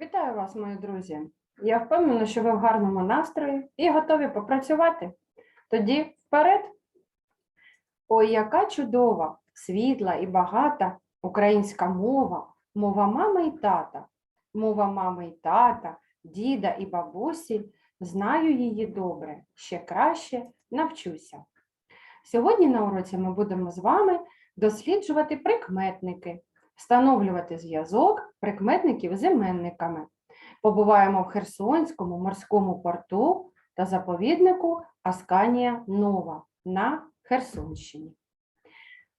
Вітаю вас, мої друзі! Я впевнена, що ви в гарному настрої і готові попрацювати. Тоді вперед! Ой, яка чудова, світла і багата українська мова, мова мами і тата, мова мами і тата, діда і бабусі. Знаю її добре, ще краще навчуся. Сьогодні на уроці ми будемо з вами досліджувати прикметники, встановлювати зв'язок прикметників з іменниками. Побуваємо в Херсонському морському порту та заповіднику Асканія Нова на Херсонщині.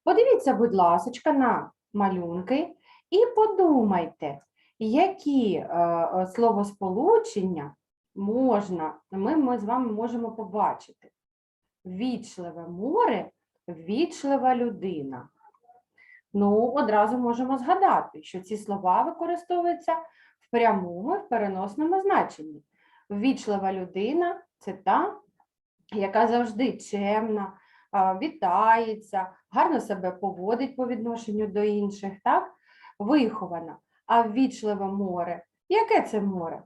Подивіться, будь ласка, на малюнки і подумайте, які е, е, словосполучення можна, ми, ми з вами можемо побачити. Ввічливе море, ввічлива людина. Ну, одразу можемо згадати, що ці слова використовуються в прямому і в переносному значенні. Ввічлива людина це та, яка завжди чемна, вітається, гарно себе поводить по відношенню до інших, так? Вихована. А ввічливе море, яке це море?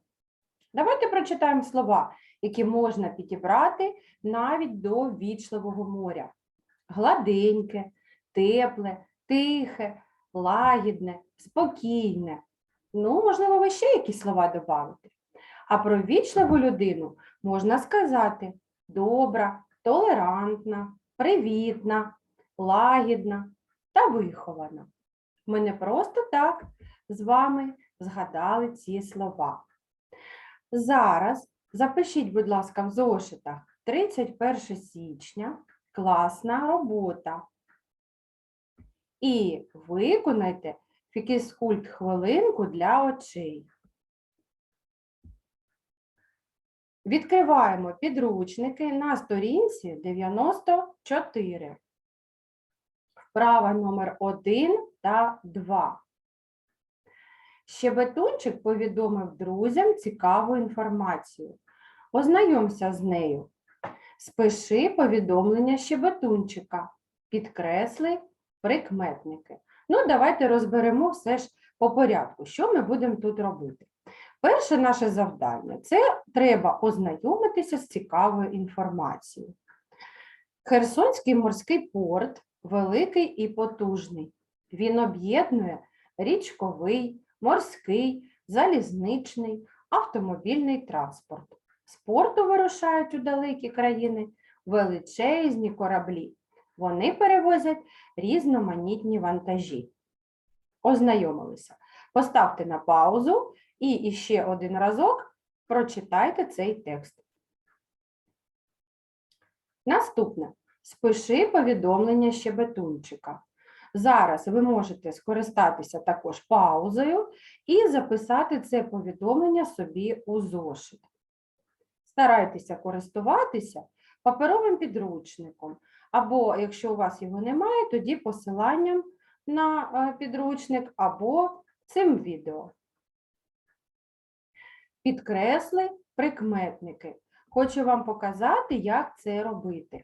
Давайте прочитаємо слова, які можна підібрати навіть до ввічливого моря. Гладеньке, тепле, тихе, лагідне, спокійне. Ну, можливо, ви ще якісь слова додати. А про вічливу людину можна сказати добра, толерантна, привітна, лагідна та вихована. Ми не просто так з вами згадали ці слова. Зараз запишіть, будь ласка, в зошитах 31 січня класна робота. І виконайте фікіскульт хвилинку для очей. Відкриваємо підручники на сторінці 94. Вправа номер 1 та 2. Щебетунчик повідомив друзям цікаву інформацію. Ознайомся з нею. Спиши повідомлення щебетунчика. Підкресли прикметники. Ну, давайте розберемо все ж по порядку, що ми будемо тут робити. Перше наше завдання це треба ознайомитися з цікавою інформацією. Херсонський морський порт великий і потужний. Він об'єднує річковий, морський, залізничний, автомобільний транспорт. З порту вирушають у далекі країни величезні кораблі. Вони перевозять різноманітні вантажі. Ознайомилися. Поставте на паузу і іще один разок прочитайте цей текст. Наступне. Спиши повідомлення щебетунчика. Зараз ви можете скористатися також паузою і записати це повідомлення собі у зошит. Старайтеся користуватися паперовим підручником, або, якщо у вас його немає, тоді посиланням на е, підручник або цим відео. Підкресли прикметники. Хочу вам показати, як це робити.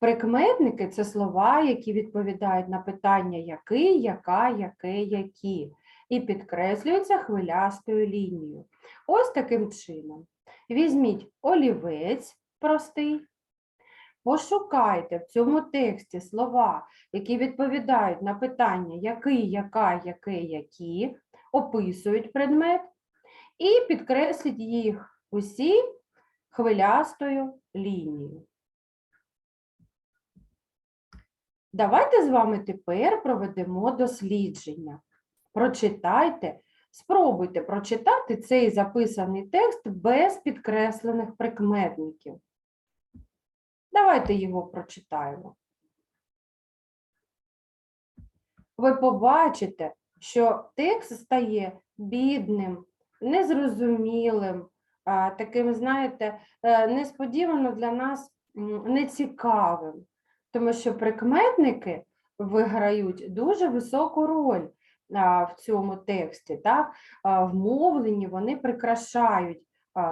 Прикметники це слова, які відповідають на питання який, яка, яке, які, і підкреслюються хвилястою лінією. Ось таким чином. Візьміть олівець простий, пошукайте в цьому тексті слова, які відповідають на питання який, яка, яке, які, описують предмет, і підкресліть їх усі хвилястою лінією. Давайте з вами тепер проведемо дослідження. Прочитайте, спробуйте прочитати цей записаний текст без підкреслених прикметників. Давайте його прочитаємо. Ви побачите, що текст стає бідним, незрозумілим, таким, знаєте, е, несподівано для нас нецікавим, тому що прикметники виграють дуже високу роль в цьому тексті. Так? В мовленні вони прикрашають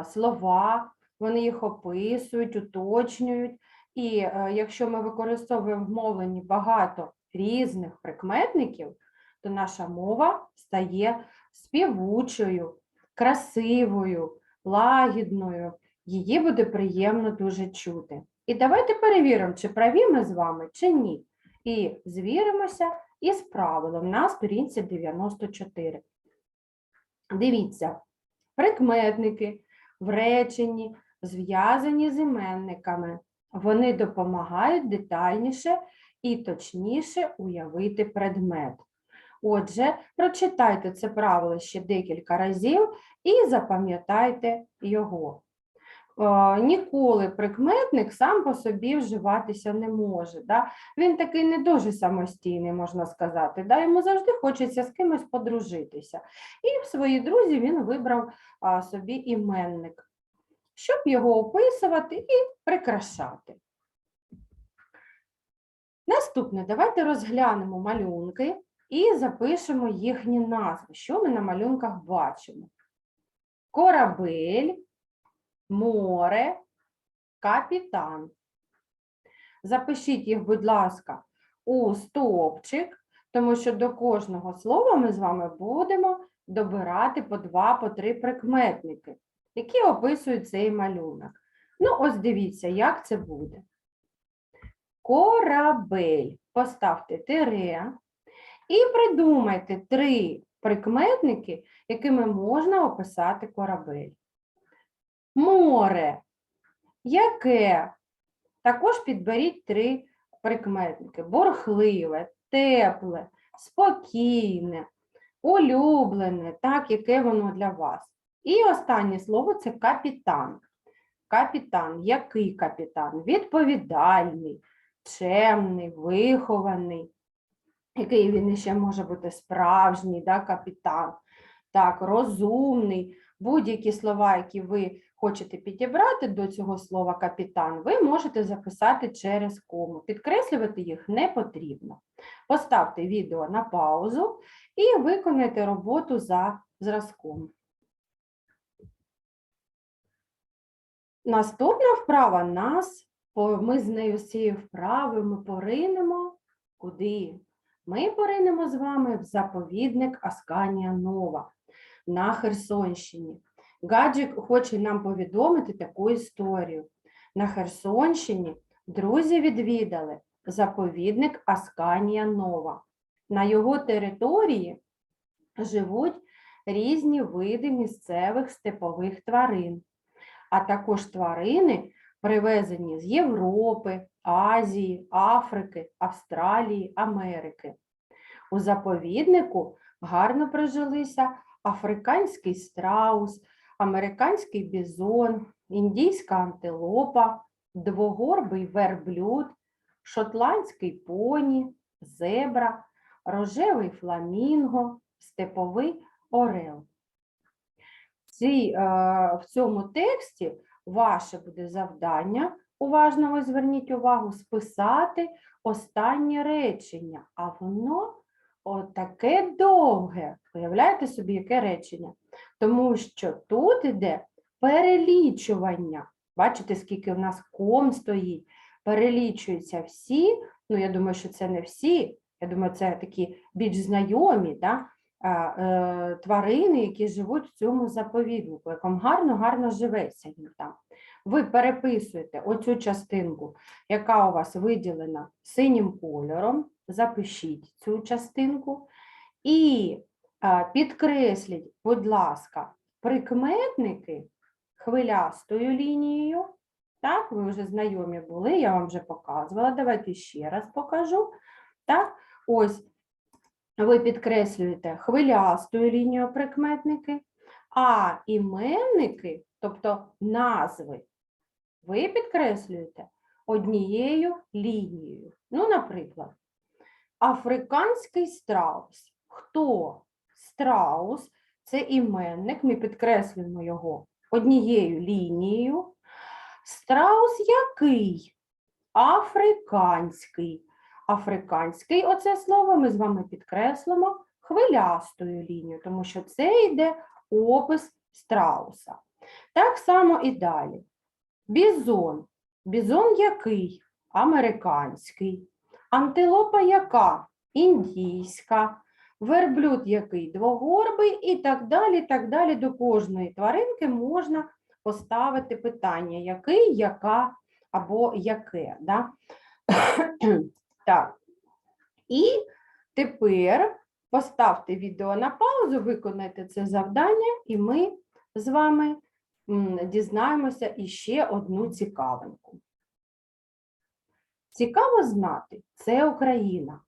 слова, вони їх описують, уточнюють. І е, якщо ми використовуємо в мовленні багато різних прикметників, то наша мова стає співучою, красивою, лагідною. Її буде приємно дуже чути. І давайте перевіримо, чи праві ми з вами, чи ні. І звіримося із правилом на сторінці 94. Дивіться, прикметники в реченні зв'язані з іменниками. Вони допомагають детальніше і точніше уявити предмет. Отже, прочитайте це правило ще декілька разів і запам'ятайте його. Е, Ніколи прикметник сам по собі вживатися не може. Да? Він такий не дуже самостійний, можна сказати. Да? Йому завжди хочеться з кимось подружитися. І в свої друзі він вибрав собі іменник, щоб його описувати і прикрашати. Наступне, давайте розглянемо малюнки і запишемо їхні назви. Що ми на малюнках бачимо? Корабель, море, капітан. Запишіть їх, будь ласка, у стовпчик, тому що до кожного слова ми з вами будемо добирати по два, по три прикметники, які описують цей малюнок. Ну, ось дивіться, як це буде. Корабель. Поставте тире і придумайте три прикметники, якими можна описати корабель. Море. Яке? Також підберіть три прикметники: борхливе, тепле, спокійне, улюблене, так, яке воно для вас. І останнє слово це капітан. Капітан. Який капітан? Відповідальний, чемний, вихований. Який він ще може бути справжній, да, капітан. Так, розумний. Будь-які слова, які ви хочете підібрати до цього слова капітан, ви можете записати через кому. Підкреслювати їх не потрібно. Поставте відео на паузу і виконайте роботу за зразком. Наступна вправа нас, ми з нею цією вправою ми поринемо куди? Ми поринемо з вами в заповідник Асканія Нова на Херсонщині. Гаджик хоче нам повідомити таку історію. На Херсонщині друзі відвідали заповідник Асканія Нова. На його території живуть різні види місцевих степових тварин, а також тварини, привезені з Європи, Азії, Африки, Австралії, Америки. У заповіднику гарно прижилися африканський страус, американський бізон, індійська антилопа, двогорбий верблюд, шотландський поні, зебра, рожевий фламінго, степовий орел. Ці, е, в цьому тексті ваше буде завдання, уважно ви зверніть увагу, списати останнє речення, а воно отаке довге. Уявляєте собі, яке речення? Тому що тут іде перелічування. Бачите, скільки в нас ком стоїть. Перелічуються всі, ну я думаю, що це не всі, я думаю, це такі більш знайомі да? Е, тварини, які живуть в цьому заповіднику, якому гарно-гарно живеться їм там. Ви переписуєте оцю частинку, яка у вас виділена синім кольором, запишіть цю частинку і підкресліть, будь ласка, прикметники хвилястою лінією. Так, ви вже знайомі були, я вам вже показувала. Давайте ще раз покажу. Так, ось ви підкреслюєте хвилястою лінією прикметники, а іменники, тобто назви, ви підкреслюєте однією лінією. Ну, наприклад, африканський страус. Хто? Страус це іменник, ми підкреслюємо його однією лінією. Страус який? Африканський. Африканський оце слово ми з вами підкреслимо хвилястою лінією, тому що це йде опис страуса. Так само і далі. Бізон. Бізон який? Американський. Антилопа яка? Індійська. верблюд який двогорбий і так далі, так далі. До кожної тваринки можна поставити питання, який, яка або яке. Да? Так. І тепер поставте відео на паузу, виконайте це завдання, і ми з вами дізнаємося іще одну цікавинку. Цікаво знати, це Україна.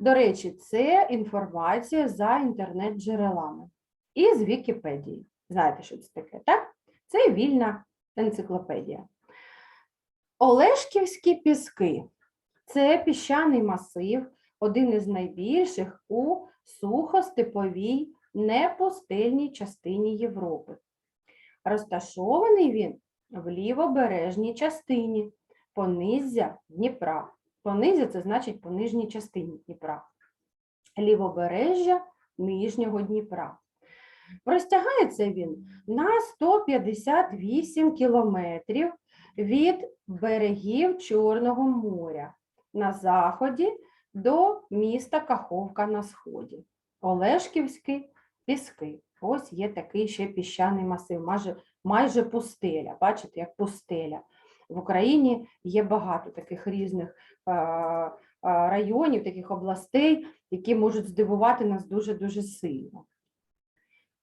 До речі, це інформація за інтернет-джерелами і з Вікіпедії. Знаєте, що це таке, так? Це вільна енциклопедія. Олешківські піски це піщаний масив, один із найбільших у сухостеповій непустельній частині Європи. Розташований він в лівобережній частині понизя Дніпра. Понизя це значить по нижній частині Дніпра. Лівобережжя Нижнього Дніпра. Розтягається він на 158 кілометрів від берегів Чорного моря на заході до міста Каховка на сході. Олешківські піски. Ось є такий ще піщаний масив, майже, майже пустеля. Бачите, як пустеля. В Україні є багато таких різних е, е, районів, таких областей, які можуть здивувати нас дуже-дуже сильно.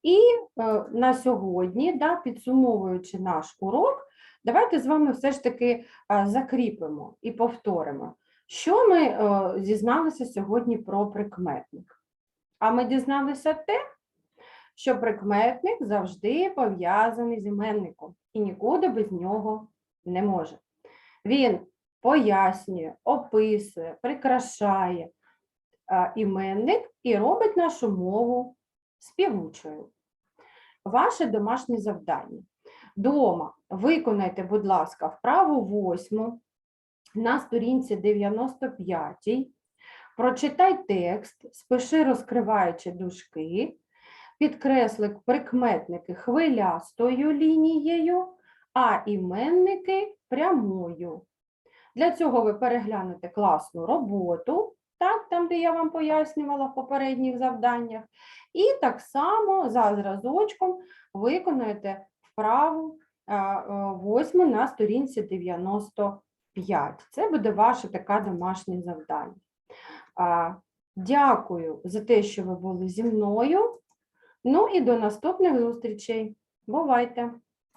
І е, на сьогодні, да, підсумовуючи наш урок, давайте з вами все ж таки закріпимо і повторимо, що ми е, дізналися сьогодні про прикметник. А ми дізналися те, що прикметник завжди пов'язаний з іменником і нікуди без нього не може. Він пояснює, описує, прикрашає а, іменник і робить нашу мову співучою. Ваше домашнє завдання. Дома виконайте, будь ласка, вправу восьму на сторінці 95. Прочитай текст, спиши, розкриваючи дужки, підкресли прикметники хвилястою лінією, а іменники прямою. Для цього ви переглянете класну роботу, так, там, де я вам пояснювала в попередніх завданнях, і так само за зразочком виконуєте вправу восьму на сторінці 95. Це буде ваше таке домашнє завдання. Дякую за те, що ви були зі мною. Ну і до наступних зустрічей. Бувайте!